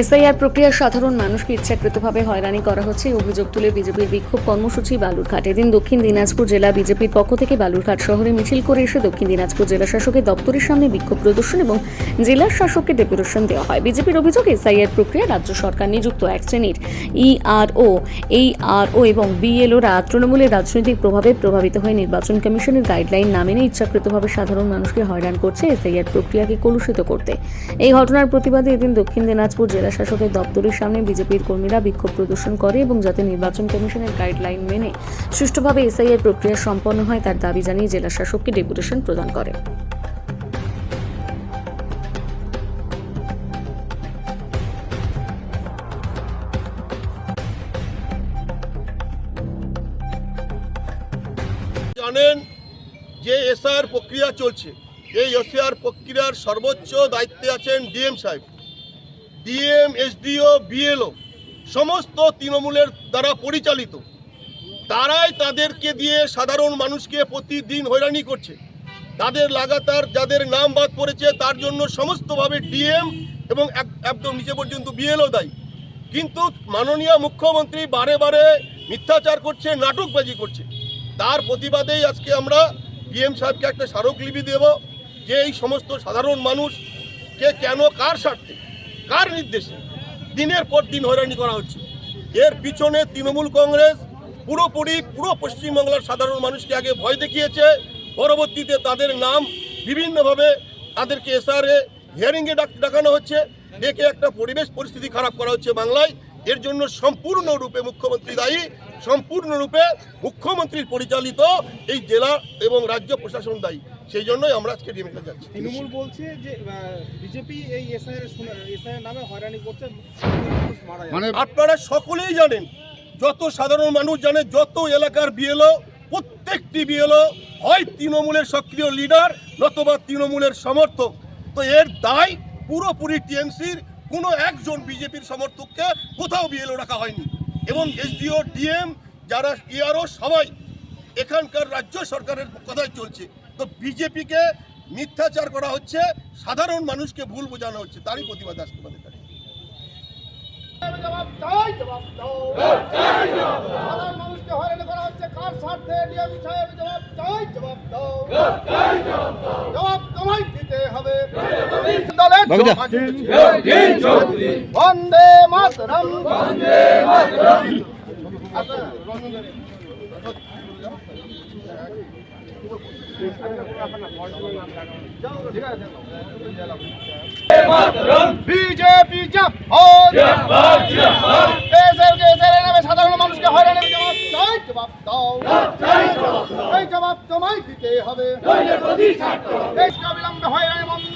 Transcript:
SIR প্রক্রিয়ার সাধারণ মানুষকে ইচ্ছাকৃতভাবে হয়রানি করা হচ্ছে। অভিযোগ তুলে বিজেপির বিক্ষোভ কর্মসূচি বালুরঘাট। এদিন দক্ষিণ দিনাজপুর জেলা বিজেপির পক্ষ থেকে বালুরঘাট শহরে মিছিল করে এসে দক্ষিণ দিনাজপুর জেলা শাসকের দপ্তরের সামনে বিক্ষোভ প্রদর্শন এবং জেলার শাসককে ডেপুটেশন দেওয়া হয়। বিজেপির অভিযোগ, এসআইআর প্রক্রিয়া রাজ্য সরকার নিযুক্ত এক শ্রেণির ইআরও এইআরও এবং বিএলওরা তৃণমূলের রাজনৈতিক প্রভাবে প্রভাবিত হয়ে নির্বাচন কমিশনের গাইডলাইন না মেনে ইচ্ছাকৃতভাবে সাধারণ মানুষকে হয়রান করছে এসআইআর প্রক্রিয়াকে কলুষিত করতে। এই ঘটনার প্রতিবাদে এদিন দক্ষিণ দিনাজপুর জেলা শাসকের দপ্তরের সামনে বিজেপির কর্মীরা বিক্ষোভ প্রদর্শন করে এবং যাতে নির্বাচন কমিশনের গাইডলাইন মেনে সুষ্ঠুভাবে এসআইআর প্রক্রিয়া সম্পন্ন হয় তার দাবি জানিয়ে জেলা শাসককে ডেপুটেশন প্রদান করে। জানেন যে এসআর প্রক্রিয়া চলছে। এই এসআর প্রক্রিয়ার সর্বোচ্চ দায়িত্বে আছেন ডিএম সাহেব। ডিএম এসডিও বিএলও, সমস্ত তৃণমূলের দ্বারা পরিচালিত। তারাই তাদেরকে দিয়ে সাধারণ মানুষকে প্রতিদিন হয়রানি করছে। তাদের লাগাতার যাদের নাম বাদ পড়েছে, তার জন্য সমস্তভাবে ডিএম এবং এক- একদম নিচে পর্যন্ত বিএলও দায়ী। কিন্তু মাননীয় মুখ্যমন্ত্রী বারে বারে মিথ্যাচার করছে, নাটকবাজি করছে। তার প্রতিবাদেই আজকে আমরা ডিএম সাহেবকে একটা স্মারকলিপি দেব যে এই সমস্ত সাধারণ মানুষকে কেন কার স্বার্থে কার নির্দেশে? দিনের পর দিন হয়রানি করা হচ্ছে। এর পিছনে তৃণমূল কংগ্রেস পুরোপুরি পুরো পশ্চিমবাংলার সাধারণ মানুষকে আগে ভয় দেখিয়েছে। পরবর্তীতে তাদের নাম বিভিন্নভাবে তাদেরকে এসআরএ হিয়ারিংয়ে ডাক ডাকানো হচ্ছে। ডেকে একটা পরিবেশ পরিস্থিতি খারাপ করা হচ্ছে বাংলায়। এর জন্য সম্পূর্ণরূপে মুখ্যমন্ত্রী দায়ী সম্পূর্ণরূপে মুখ্যমন্ত্রীর পরিচালিত এই জেলা এবং রাজ্য প্রশাসন দায়ী। সেই জন্যই আমরা আজকে ডিএমএ যাচ্ছি। তৃণমূল বলছে যে বিজেপি এই এসআইয়ের নামে হয়রানি করছে মানে আপনারা সকলেই জানেন যত সাধারণ মানুষ জানে যত এলাকার বিএলও প্রত্যেকটি বিএলও হয় তৃণমূলের সক্রিয় লিডার নতবা তৃণমূলের সমর্থক। তো এর দায় পুরোপুরি টিএমসির কোনো একজন বিজেপির সমর্থককে কোথাও বিএলও রাখা হয়নি। এবং এসডিও ডিএম যারা ইআরও সবাই এখানকার রাজ্য সরকারের কথাই চলছে। তো বিজেপিকে মিথ্যাচার করা হচ্ছে সাধারণ মানুষকে ভুল বোঝানো হচ্ছে। তারই প্রতিবাদ আজকে আমাদের কাছে। দাও সাধারণ মানুষকে হয়রানি করা হচ্ছে। কার স্বার্থে জবাব চাই? জবাব দাও জবাব তোমায় দিতে হবে দলের বন্দে মাতরম বন্দে মাতরম বিজেপি সাধারণ মানুষকে হয়রানির জবাব জবাব দাও এই জবাব তোমায় দিতে হবে দেশকে অবিলম্বে হয়রানি বন্ধ